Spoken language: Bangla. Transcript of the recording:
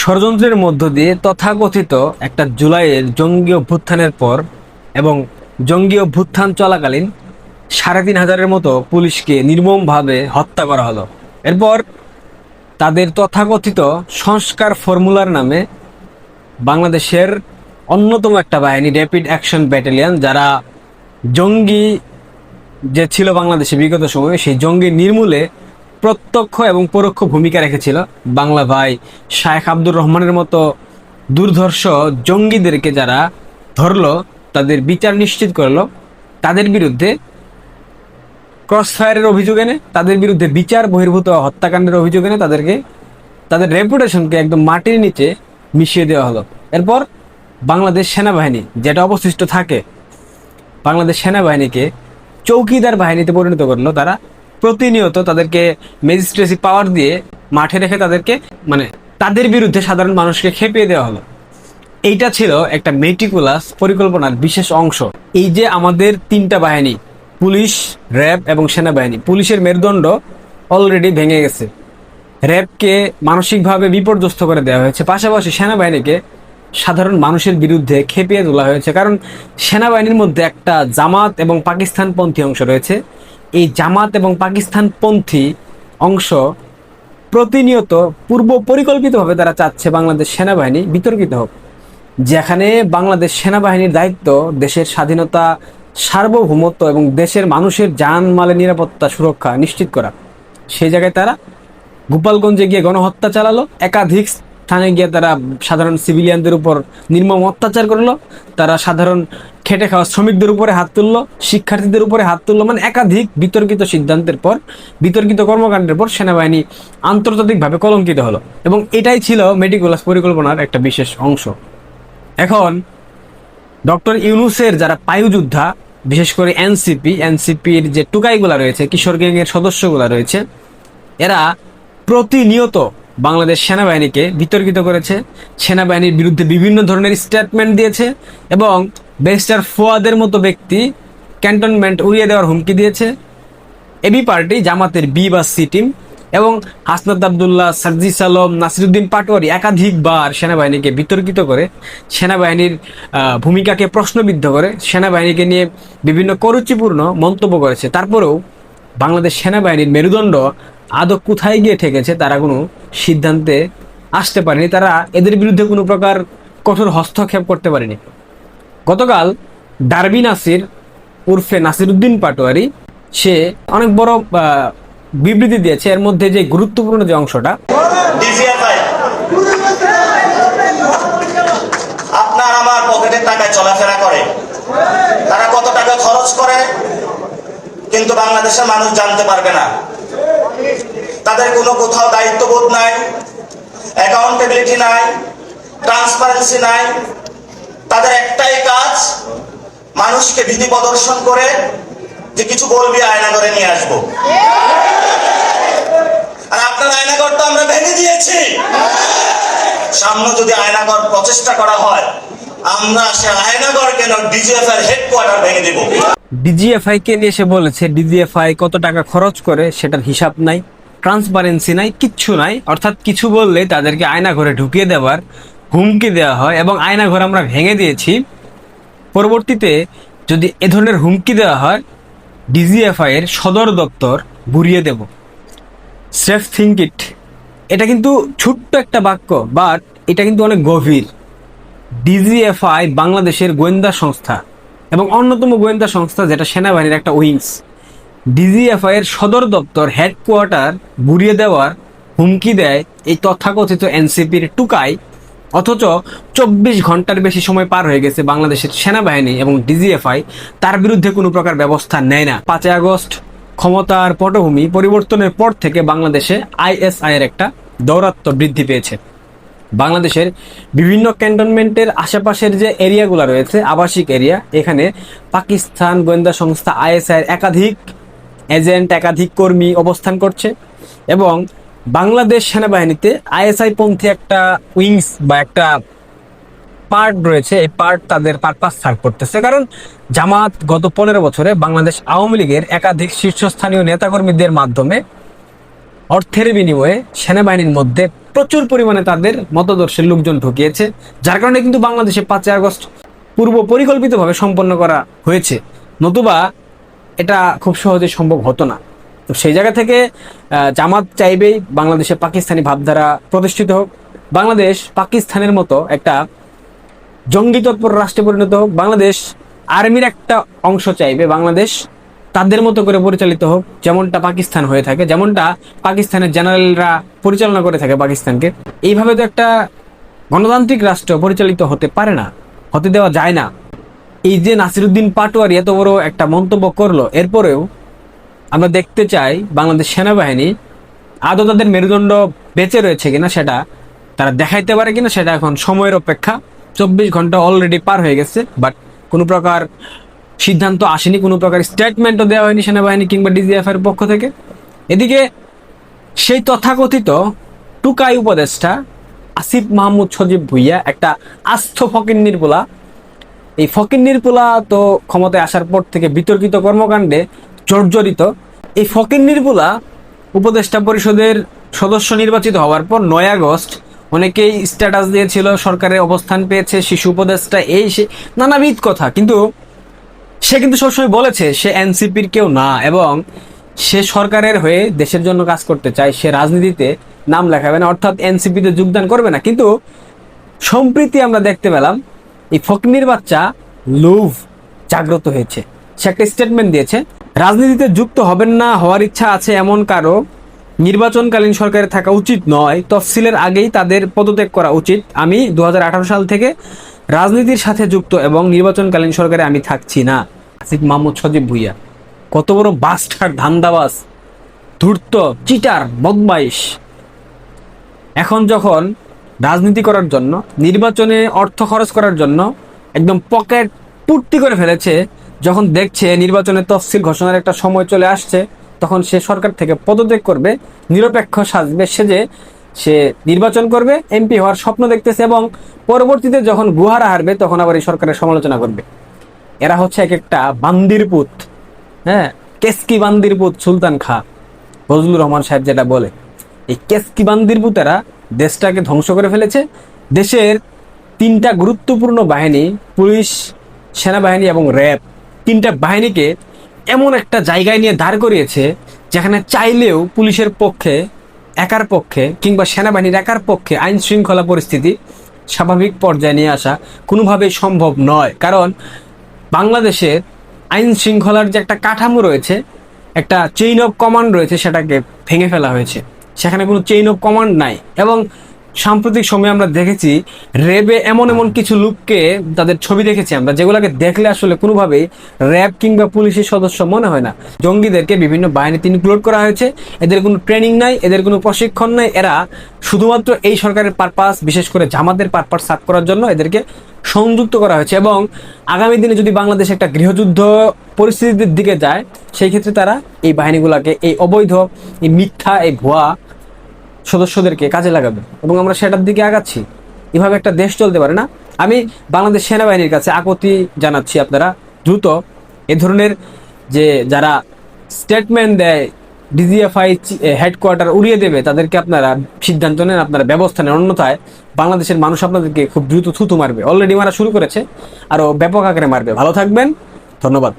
ষড়যন্ত্রের মধ্য দিয়ে তথাকথিত একটা জুলাইয়ের জঙ্গি অভ্যুত্থানের পর এবং জঙ্গি অভ্যুত্থান চলাকালীন সাড়ে তিন হাজারের মতো পুলিশকে নির্মমভাবে হত্যা করা হলো। এরপর তাদের তথাকথিত সংস্কার ফর্মুলার নামে বাংলাদেশের অন্যতম একটা বাহিনী র্যাপিড অ্যাকশন ব্যাটালিয়ান যারা জঙ্গি যে ছিল বাংলাদেশে বিগত সময়ে, সেই জঙ্গি নির্মূলে প্রত্যক্ষ এবং পরোক্ষ ভূমিকা রেখেছিল। বাংলা ভাই শায়েখ আব্দুর রহমানের মতো দুর্ধর্ষ জঙ্গিদেরকে যারা ধরলো, তাদের বিচার নিশ্চিত করল। তাদের বিরুদ্ধে ক্রসফায়ারের অভিযোগ এনে, তাদের বিরুদ্ধে বিচার বহির্ভূত হত্যাকাণ্ডের অভিযোগ এনে তাদেরকে, তাদের রেপুটেশনকে একদম মাটির নিচে মিশিয়ে দেওয়া হলো। এরপর বাংলাদেশ সেনাবাহিনী যেটা অবশিষ্ট থাকে, বাংলাদেশ সেনাবাহিনীকে চৌকিদার বাহিনীতে পরিণত করল। তারা প্রতিনিয়ত তাদেরকে ম্যাজিস্ট্রেসি পাওয়ার দিয়ে মাঠে রেখে তাদেরকে মানে তাদের বিরুদ্ধে সাধারণ মানুষকে খেপিয়ে দেওয়া হলো। এইটা ছিল একটা মেটিকুলাস পরিকল্পনার বিশেষ অংশ। এই যে আমাদের তিনটা বাহিনী, পুলিশ, র্যাব এবং সেনাবাহিনী, পুলিশের মেরুদণ্ড অলরেডি ভেঙে গেছে। র্যাবকে মানসিকভাবে বিপর্যস্ত করে দেওয়া হয়েছে। পাশাপাশি সেনাবাহিনীকে সাধারণ মানুষের বিরুদ্ধে খেপিয়ে তোলা হয়েছে। কারণ সেনাবাহিনীর মধ্যে একটা জামাত এবং পাকিস্তানপন্থী অংশ রয়েছে। এই জামাত এবং পাকিস্তানপন্থী অংশ প্রতিনিয়ত পূর্ব পরিকল্পিতভাবে তারা চাচ্ছে বাংলাদেশ সেনাবাহিনী বিতর্কিত হোক। যেখানে বাংলাদেশ সেনাবাহিনীর দায়িত্ব দেশের স্বাধীনতা, সার্বভৌমত্ব এবং দেশের মানুষের জানমালের নিরাপত্তা সুরক্ষা নিশ্চিত করা। সেই জায়গায় তারা গোপালগঞ্জে গিয়ে গণহত্যা চালালো, একাধিক স্থানে গিয়ে তারা সাধারণ সিভিলিয়ানদের উপর নির্মম অত্যাচার করল, তারা সাধারণ খেটে খাওয়া শ্রমিকদের উপরে হাত তুললো, শিক্ষার্থীদের উপরে হাত তুললো মানে একাধিক বিতর্কিত সিদ্ধান্তের পর, বিতর্কিত কর্মকাণ্ডের পর সেনাবাহিনী আন্তর্জাতিকভাবে কলঙ্কিত হলো। এবং এটাই ছিল মেডিকুলাস পরিকল্পনার একটা বিশেষ অংশ। এখন, ডক্টর ইউনুসের যারা পায়ুযোদ্ধা, বিশেষ করে এনসিপি, এনসিপির যে টুকাইগুলা রয়েছে, কিশোর গ্যাংয়ের সদস্যগুলা রয়েছে, এরা প্রতিনিয়ত বাংলাদেশ সেনাবাহিনীকে বিতর্কিত করেছে, সেনাবাহিনীর বিরুদ্ধে বিভিন্ন ধরনের স্টেটমেন্ট দিয়েছে এবং ব্যারিস্টার ফোয়াদের মতো ব্যক্তি ক্যান্টনমেন্ট উড়িয়ে দেওয়ার হুমকি দিয়েছে। এবি পার্টি, জামাতের বি বা সি টিম এবং হাসনাত আবদুল্লাহ সার্জিস আলম নাসিরুদ্দিন পাটোয়ারি একাধিকবার সেনাবাহিনীকে বিতর্কিত করে, সেনাবাহিনীর ভূমিকাকে প্রশ্নবিদ্ধ করে, সেনাবাহিনীকে নিয়ে বিভিন্ন করুচিপূর্ণ মন্তব্য করেছে। তারপরেও বাংলাদেশ সেনাবাহিনীর মেরুদণ্ড আদৌ কোথায় গিয়ে ঠেকেছে তারা কোনো সিদ্ধান্তে আসতে পারেনি। তারা এদের বিরুদ্ধে কোনো প্রকার কঠোর হস্তক্ষেপ করতে পারেনি। গতকাল ডারবি নাসির উর্ফে নাসিরুদ্দিন পাটোয়ারি, সে অনেক বড় বিবৃতি দিয়েছে। এর মধ্যে যে গুরুত্বপূর্ণ যে অংশটা আপনার আমার পকেটের টাকায় চলাফেরা করে। তারা কত টাকা খরচ করে, কিন্তু বাংলাদেশের মানুষ জানতে পারবে না। তাদের কোনো কোথাও দায়িত্ববোধ নাই অ্যাকাউন্টেবিলিটি নাই ট্রান্সপারেন্সি নাই তাদের একটাই কাজ, মানুষকে ভীতি প্রদর্শন করে যে কিছু বলবি আয়না করে নিয়ে আসব। আর আপনার আয়নাগর তো আমরা ভেঙে দিয়েছি। সামনে যদি আয়নাগর প্রচেষ্টা করা হয় ডিজিএফআই কে নিয়ে বলেছে, ডিজিএফআই কত টাকা খরচ করে সেটার হিসাব নাই ট্রান্সপারেন্সি নাই, কিচ্ছু নাই। অর্থাৎ কিছু বললে তাদেরকে আয়না ঢুকিয়ে দেওয়ার হুমকি দেওয়া হয় এবং আয়না ঘর আমরা ভেঙে দিয়েছি। পরবর্তীতে যদি এ ধরনের হুমকি দেওয়া হয় ডিজিএফআই এর সদর দপ্তর ঘুরিয়ে দেব। সেফ থিঙ্ক ইট এটা কিন্তু ছোট্ট একটা বাক্য বাট এটা কিন্তু অনেক গভীর। ডিজিএফআই বাংলাদেশের গোয়েন্দা সংস্থা এবং অন্যতম গোয়েন্দা সংস্থা যেটা সেনাবাহিনীর একটা উইংস। ডিজিএফআই এর সদর দপ্তর হেডকোয়ার্টার ঘুরিয়ে দেওয়ার হুমকি দেয় এই তথাকথিত এনসিপির টুকাই অথচ চব্বিশ ঘণ্টার বেশি সময় পার হয়ে গেছে বাংলাদেশের সেনাবাহিনী এবং ডিজিএফআই। তার বিরুদ্ধে কোনো প্রকার ব্যবস্থা নেয় না। পাঁচই আগস্ট ক্ষমতার পটভূমি পরিবর্তনের পর থেকে বাংলাদেশে আইএসআই এর একটা দৌরাত্ম্য বৃদ্ধি পেয়েছে। বাংলাদেশের বিভিন্ন ক্যান্টনমেন্টের আশেপাশের যে এরিয়াগুলো রয়েছে, আবাসিক এরিয়া, এখানে পাকিস্তান গোয়েন্দা সংস্থা আইএসআই একাধিক এজেন্ট, একাধিক কর্মী অবস্থান করছে এবং বাংলাদেশ সেনাবাহিনীতে আইএসআই পন্থী একটা উইংস বা একটা পার্ট রয়েছে। এই পার্ট তাদের পারপাস সার্ভ করতেছে। কারণ জামাত গত পনেরো বছরে বাংলাদেশ আওয়ামী লীগের একাধিক শীর্ষস্থানীয় নেতাকর্মীদের মাধ্যমে অর্থের বিনিময়ে সেনাবাহিনীর মধ্যে প্রচুর পরিমাণে তাদের মতদর্শের লোকজন ঢুকিয়েছে। যার কারণে কিন্তু বাংলাদেশে পাঁচই আগস্ট পূর্ব পরিকল্পিতভাবে সম্পন্ন করা হয়েছে। নতুবা এটা খুব সহজে সম্ভব হতো না। তো সেই জায়গা থেকে জামাত চাইবেই বাংলাদেশে পাকিস্তানি ভাবধারা প্রতিষ্ঠিত হোক। বাংলাদেশ পাকিস্তানের মতো একটা জঙ্গি তৎপর রাষ্ট্রে পরিণত হোক। বাংলাদেশ আর্মির একটা অংশ চাইবে। বাংলাদেশ তাদের মতো করে পরিচালিত হোক, যেমনটা পাকিস্তান হয়ে থাকে, যেমনটা পাকিস্তানের জেনারেলরা পরিচালনা করে থাকে পাকিস্তানকে। এইভাবে তো একটা গণতান্ত্রিক রাষ্ট্র পরিচালিত হতে পারে না, হতে দেওয়া যায় না। এই যে নাসিরুদ্দিন পাটোয়ারি এত বড় একটা মন্তব্য করল, এরপরেও আমরা দেখতে চাই বাংলাদেশ সেনাবাহিনী আদৌ তাদের মেরুদণ্ড বেঁচে রয়েছে কিনা সেটা তারা দেখাইতে পারে কিনা সেটা এখন সময়ের অপেক্ষা। চব্বিশ ঘণ্টা অলরেডি পার হয়ে গেছে বাট কোনো প্রকার সিদ্ধান্ত আসেনি, কোনো প্রকার স্টেটমেন্টও দেওয়া হয়নি সেনাবাহিনী কিংবা ডিজিএফ এর পক্ষ থেকে। এদিকে সেই তথাকথিত টুকাই উপদেষ্টা আসিফ মাহমুদ সজীব ভুইয়া একটা আস্থ ফকির নির্বলা এই ফকির নির্পুলা তো ক্ষমতায় আসার পর থেকে বিতর্কিত কর্মকাণ্ডে জর্জরিত। এই ফকির নির্পুলা উপদেষ্টা পরিষদের সদস্য নির্বাচিত হওয়ার পর নয় আগস্ট অনেকেই স্ট্যাটাস দিয়েছিল সরকারের অবস্থান পেয়েছে, শিশু উপদেষ্টা এই সে নানাবিধ কথা। কিন্তু সে কিন্তু সবসময় বলেছে, সে এনসিপির কেউ না এবং সে সরকারের হয়ে দেশের জন্য কাজ করতে চায়, সে রাজনীতিতে নাম লেখাবে না, অর্থাৎ এনসিপিতে যোগদান করবে না। কিন্তু সম্প্রীতি আমরা দেখতে পেলাম, এই ফকনির বাচ্চা লোভ জাগ্রত হয়েছে। সে একটা স্টেটমেন্ট দিয়েছে রাজনীতিতে যুক্ত হবেন না হওয়ার ইচ্ছা আছে এমন কারও। নির্বাচনকালীন সরকারে থাকা উচিত নয়। তফসিলের আগেই তাদের পদত্যাগ করা উচিত। আমি দুহাজার আঠারো সাল থেকে রাজনীতির সাথে যুক্ত এবং নির্বাচনকালীন সরকারে আমি থাকছি না। আসিফ মাহমুদ সজীব ভুইয়া, কত বড় বাস্টার ধান্দাবাজ, ধূর্ত, চিটার, বদমাইশ। এখন যখন রাজনীতি করার জন্য, নির্বাচনে অর্থ খরচ করার জন্য একদম পকেট পূর্তি করে ফেলেছে যখন দেখছে নির্বাচনের তফসিল ঘোষণার একটা সময় চলে আসছে, তখন সে সরকার থেকে পদত্যাগ করবে, নিরপেক্ষ সাজবে, সেজে সে নির্বাচন করবে, এমপি হওয়ার স্বপ্ন দেখতেছে এবং পরবর্তীতে যখন গুহারা হারবে, তখন আবার এই সরকারের সমালোচনা করবে। এরা হচ্ছে এক একটা বান্দির পুত হ্যাঁ? কেসকি বান্দির পুত সুলতান খা, ফজলুর রহমান সাহেব যেটা বলে। এই কেসকি বান্দির পুতেরা দেশটাকে ধ্বংস করে ফেলেছে। দেশের তিনটা গুরুত্বপূর্ণ বাহিনী, পুলিশ, সেনাবাহিনী এবং র্যাব। তিনটা বাহিনীকে এমন একটা জায়গায় নিয়ে দাঁড় করিয়েছে যেখানে চাইলেও পুলিশের পক্ষে, একার পক্ষে কিংবা সেনাবাহিনীর একার পক্ষে আইন শৃঙ্খলা পরিস্থিতি স্বাভাবিক পর্যায়ে নিয়ে আসা কোনোভাবেই সম্ভব নয়। কারণ বাংলাদেশের আইন শৃঙ্খলার যে একটা কাঠামো রয়েছে, একটা চেইন অফ কমান্ড রয়েছে, সেটাকে ভেঙে ফেলা হয়েছে। সেখানে কোনো চেইন অফ কমান্ড নাই। এবং সাম্প্রতিক সময়ে আমরা দেখেছি র্যাবে এমন এমন কিছু লোককে তাদের ছবি দেখেছি আমরা, যেগুলোকে দেখলে আসলে কোনোভাবেই র্যাব কিংবা পুলিশের সদস্য মনে হয় না। জঙ্গিদেরকে বিভিন্ন বাহিনীতে ইনক্লুড করা হয়েছে, এদের কোনো ট্রেনিং নাই, এদের কোনো প্রশিক্ষণ নাই, এরা শুধুমাত্র এই সরকারের পারপাস বিশেষ করে জামাতের পারপাস সাফ করার জন্য এদেরকে সংযুক্ত করা হয়েছে এবং আগামী দিনে যদি বাংলাদেশ একটা গৃহযুদ্ধ পরিস্থিতির দিকে যায়, সেই ক্ষেত্রে তারা এই বাহিনীগুলোকে, এই অবৈধ, এই মিথ্যা, এই ভুয়া সদস্যদেরকে কাজে লাগাবে এবং আমরা সেটার দিকে আগাচ্ছি। এভাবে একটা দেশ চলতে পারে না। আমি বাংলাদেশ সেনাবাহিনীর কাছে আকতি জানাচ্ছি আপনারা দ্রুত এ ধরনের যে যারা স্টেটমেন্ট দেয় ডিজিএফআই হেডকোয়ার্টার উড়িয়ে দেবে, তাদেরকে আপনারা সিদ্ধান্ত নেন, আপনারা ব্যবস্থা নেন। অন্যথায় বাংলাদেশের মানুষ আপনাদেরকে খুব দ্রুত থুতু মারবে। অলরেডি মারা শুরু করেছে। আরও ব্যাপক আকারে মারবে। ভালো থাকবেন। ধন্যবাদ।